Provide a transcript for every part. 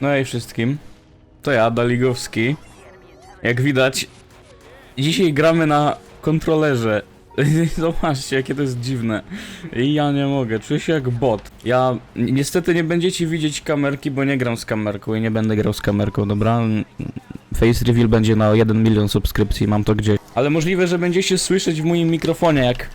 No i wszystkim. To ja, Daligowski. Jak widać, dzisiaj gramy na kontrolerze. Zobaczcie, jakie to jest dziwne. I ja nie mogę, czuję się jak bot. Ja ni- niestety nie będziecie widzieć kamerki, bo nie gram z kamerką i nie będę grał z kamerką, dobra? Face reveal będzie na 1 milion subskrypcji, mam to gdzieś. Ale możliwe, że będziecie słyszeć w moim mikrofonie, jak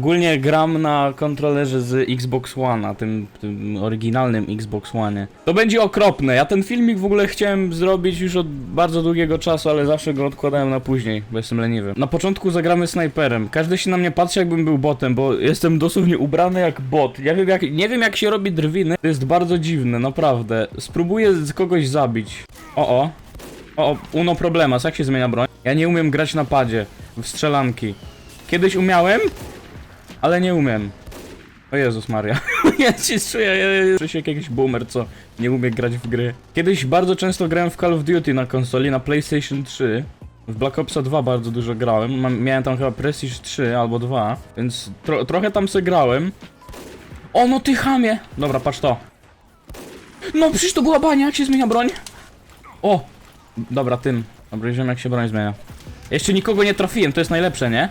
Ogólnie gram na kontrolerze z Xbox One, a tym, tym oryginalnym Xbox One. To będzie okropne. Ja ten filmik w ogóle chciałem zrobić już od bardzo długiego czasu, ale zawsze go odkładałem na później, bo jestem leniwy. Na początku zagramy snajperem. Każdy się na mnie patrzy, jakbym był botem, bo jestem dosłownie ubrany jak bot. Ja wiem jak, nie wiem jak się robi drwiny. To jest bardzo dziwne, naprawdę. Spróbuję kogoś zabić. O o. O, uno problemas, jak się zmienia broń? Ja nie umiem grać na padzie, w strzelanki. Kiedyś umiałem, ale nie umiem. O Jezus Maria. ja się czuję, czuję się jak jakiś boomer, co nie umie grać w gry. Kiedyś bardzo często grałem w Call of Duty na konsoli, na PlayStation 3. W Black Opsa 2 bardzo dużo grałem. Miałem tam chyba Prestige 3 albo 2, więc tro, trochę tam se grałem. O no ty chamie! Dobra, patrz to. No przecież to była bania, jak się zmienia broń. O! Dobra, tym. Dobra, jak się broń zmienia. Jeszcze nikogo nie trafiłem, to jest najlepsze, nie?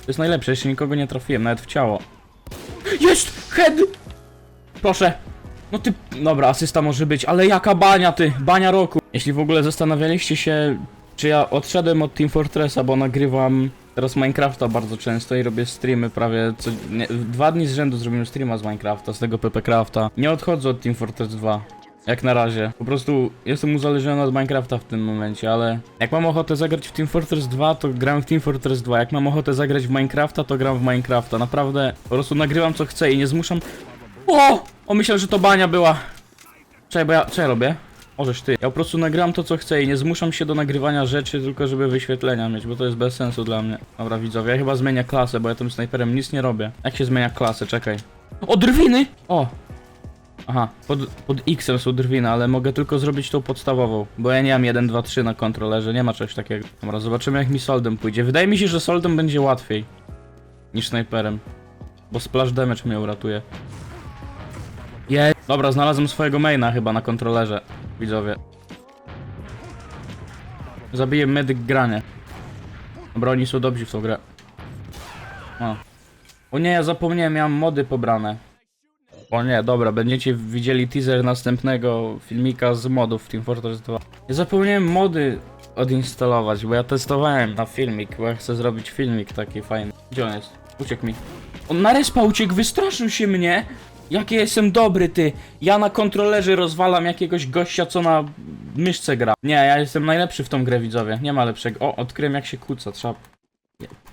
To jest najlepsze, jeszcze nikogo nie trafiłem, nawet w ciało. Jest! Head! Proszę. No ty... Dobra, asysta może być, ale jaka bania ty? Bania roku. Jeśli w ogóle zastanawialiście się, czy ja odszedłem od Team Fortressa, bo nagrywam teraz Minecrafta bardzo często i robię streamy prawie co... Nie, dwa dni z rzędu zrobiłem streama z Minecrafta, z tego PP Crafta. Nie odchodzę od Team Fortress 2. Jak na razie. Po prostu jestem uzależniony od Minecrafta w tym momencie, ale jak mam ochotę zagrać w Team Fortress 2, to gram w Team Fortress 2. Jak mam ochotę zagrać w Minecrafta, to gram w Minecrafta. Naprawdę po prostu nagrywam co chcę i nie zmuszam. O! O myślę, że to bania była. Czekaj, bo ja. Co ja robię? Możesz ty. Ja po prostu nagram to co chcę i nie zmuszam się do nagrywania rzeczy, tylko żeby wyświetlenia mieć, bo to jest bez sensu dla mnie. Dobra widzowie, ja chyba zmienię klasę, bo ja tym snajperem nic nie robię. Jak się zmienia klasę? Czekaj. O, drwiny! O! Aha, pod, pod X są drwiny, ale mogę tylko zrobić tą podstawową, bo ja nie mam 1, 2, 3 na kontrolerze, nie ma czegoś takiego. Dobra, zobaczymy jak mi soldem pójdzie. Wydaje mi się, że soldem będzie łatwiej niż snajperem, bo splash damage mnie uratuje. Je. Dobra, znalazłem swojego maina chyba na kontrolerze, widzowie. Zabiję medyk granie. Dobra, oni są dobrzy w tą grę. O. O nie, ja zapomniałem, miałem mody pobrane. O nie, dobra, będziecie widzieli teaser następnego filmika z modów w Team Fortress 2. Ja zapomniałem mody odinstalować, bo ja testowałem na filmik, bo ja chcę zrobić filmik taki fajny. Gdzie on jest? Uciekł mi. On na respa uciekł, wystraszył się mnie! Jaki jestem dobry, ty! Ja na kontrolerze rozwalam jakiegoś gościa, co na myszce gra. Nie, ja jestem najlepszy w tą grę, widzowie. Nie ma lepszego. O, odkryłem jak się kłóca, trzeba...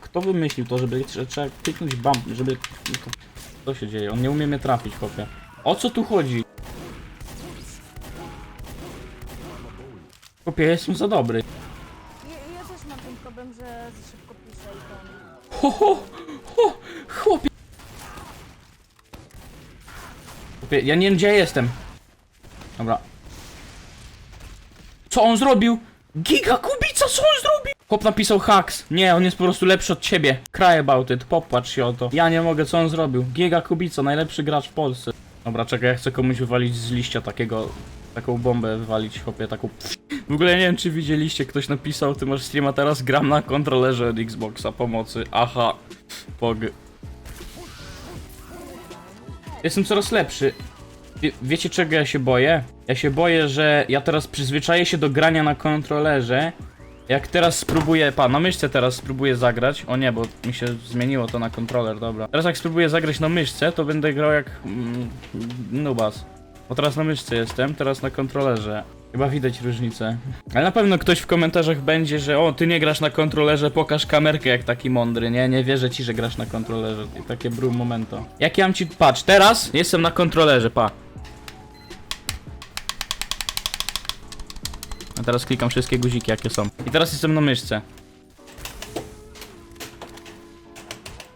Kto wymyślił to, żeby trze- trzeba kliknąć bump, żeby... Co się dzieje? On nie umie mnie trafić, chłopie. O co tu chodzi? Chłopie, ja jestem za dobry. Ja, ja też mam ten problem, że za szybko piszę i to... Ho, ho, ho, chłopie. Chłopie, ja nie wiem gdzie ja jestem. Dobra. Co on zrobił? Giga Kubica, co on zrobił? Chłop napisał hacks. Nie, on jest po prostu lepszy od ciebie. Cry about it, popłacz się o to. Ja nie mogę, co on zrobił? Giga Kubica, najlepszy gracz w Polsce. Dobra, czekaj, ja chcę komuś wywalić z liścia takiego... Taką bombę wywalić, chłopie, taką... W ogóle nie wiem, czy widzieliście, ktoś napisał, ty masz streama teraz, gram na kontrolerze od Xboxa, pomocy. Aha. Pog. Jestem coraz lepszy. Wie, wiecie czego ja się boję? Ja się boję, że ja teraz przyzwyczaję się do grania na kontrolerze. Jak teraz spróbuję, pa, na myszce teraz spróbuję zagrać. O nie, bo mi się zmieniło to na kontroler, dobra. Teraz jak spróbuję zagrać na myszce, to będę grał jak mm, nubas. Bo teraz na myszce jestem, teraz na kontrolerze. Chyba widać różnicę. Ale na pewno ktoś w komentarzach będzie, że o, ty nie grasz na kontrolerze, pokaż kamerkę jak taki mądry, nie? Nie wierzę ci, że grasz na kontrolerze. Takie brum momento. Jak ja mam ci... Patrz, teraz jestem na kontrolerze, pa. Teraz klikam wszystkie guziki jakie są. I teraz jestem na myszce.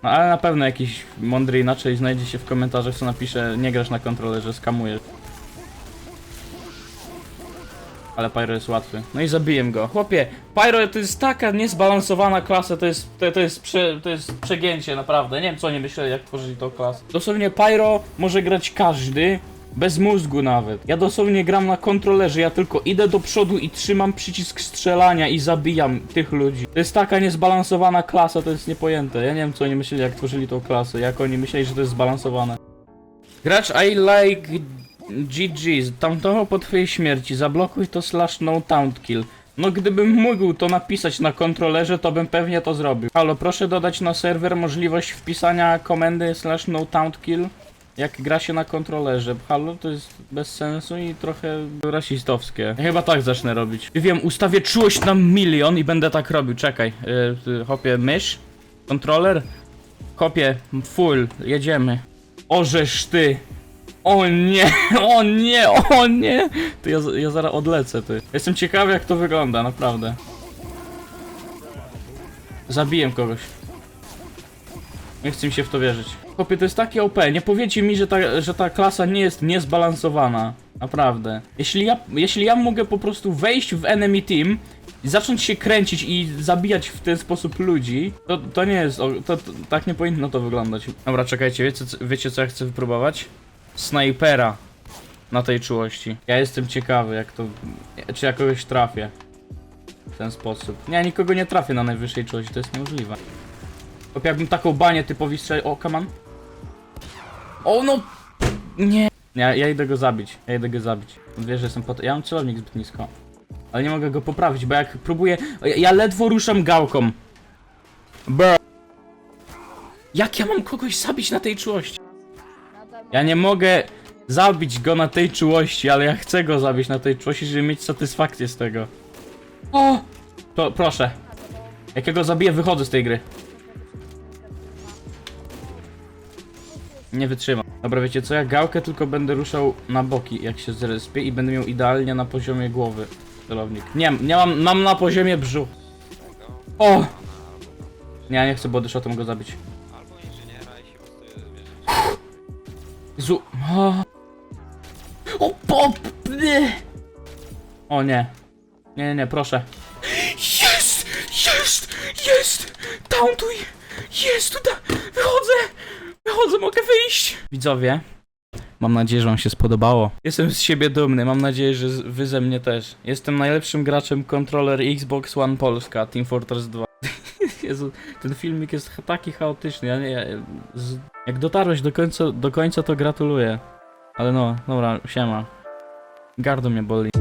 No ale na pewno jakiś mądry inaczej znajdzie się w komentarzach, co napisze nie grasz na kontrolerze, skamujesz. Ale Pyro jest łatwy. No i zabiję go. Chłopie, Pyro to jest taka niezbalansowana klasa, to jest, to, to jest, prze, to jest przegięcie, naprawdę. Nie wiem co oni myśleli, jak tworzyli tą klasę. Dosłownie Pyro może grać każdy, Bez mózgu nawet. Ja dosłownie gram na kontrolerze, ja tylko idę do przodu i trzymam przycisk strzelania i zabijam tych ludzi. To jest taka niezbalansowana klasa, to jest niepojęte. Ja nie wiem co oni myśleli jak tworzyli tą klasę, jak oni myśleli, że to jest zbalansowane. Gracz I like GG, tamtego po twojej śmierci, zablokuj to slash no taunt kill. No gdybym mógł to napisać na kontrolerze, to bym pewnie to zrobił. Halo, proszę dodać na serwer możliwość wpisania komendy slash no taunt kill, jak gra się na kontrolerze. Halo, to jest bez sensu i trochę rasistowskie. Ja chyba tak zacznę robić. Wiem, ustawię czułość na milion i będę tak robił, czekaj. Yy, mysz, kontroler, hopie full, jedziemy. Orzesz ty. O nie, o nie, o nie! To ja, ja zaraz odlecę, ty. Jestem ciekawy jak to wygląda, naprawdę. Zabiję kogoś. Nie chcę mi się w to wierzyć. Chłopie, to jest takie OP. Nie powiecie mi, że ta, że ta klasa nie jest niezbalansowana. Naprawdę. Jeśli ja, jeśli ja mogę po prostu wejść w enemy team i zacząć się kręcić i zabijać w ten sposób ludzi, to, to nie jest. To, to, tak nie powinno to wyglądać. Dobra, czekajcie, wiecie, wiecie co ja chcę wypróbować? Snajpera na tej czułości. Ja jestem ciekawy, jak to. Czy ja kogoś trafię w ten sposób. Nie, nikogo nie trafię na najwyższej czułości, to jest niemożliwe. Chłopie, jakbym taką banię typowi strzelił. O, on. O no! Nie. Nie, ja idę go zabić. Ja idę go zabić. On wie, że jestem pod... Ja mam celownik zbyt nisko. Ale nie mogę go poprawić, bo jak próbuję... Ja, ja ledwo ruszam gałką. Bro. Jak ja mam kogoś zabić na tej czułości? Ja nie mogę zabić go na tej czułości, ale ja chcę go zabić na tej czułości, żeby mieć satysfakcję z tego. O! To proszę. Jak ja go zabiję, wychodzę z tej gry. Nie wytrzymam. Dobra, wiecie co? Ja gałkę tylko będę ruszał na boki, jak się zrespię i będę miał idealnie na poziomie głowy celownik. Nie, nie mam, mam na poziomie brzuch. O! Nie, nie chcę bodyshotem go zabić. Albo inżyniera i się. Jezu. O, o pop! O nie. Nie, nie, nie, proszę. Jest! Jest! Jest! Tauntuj! Jest! Tutaj! Wychodzę! Mogę wyjść! Widzowie, mam nadzieję, że wam się spodobało. Jestem z siebie dumny, mam nadzieję, że wy ze mnie też. Jestem najlepszym graczem kontroler Xbox One Polska, Team Fortress 2. Jezu, ten filmik jest taki chaotyczny, ja nie... Ja, z, jak dotarłeś do końca, do końca, to gratuluję. Ale no, dobra, siema. Gardło mnie boli.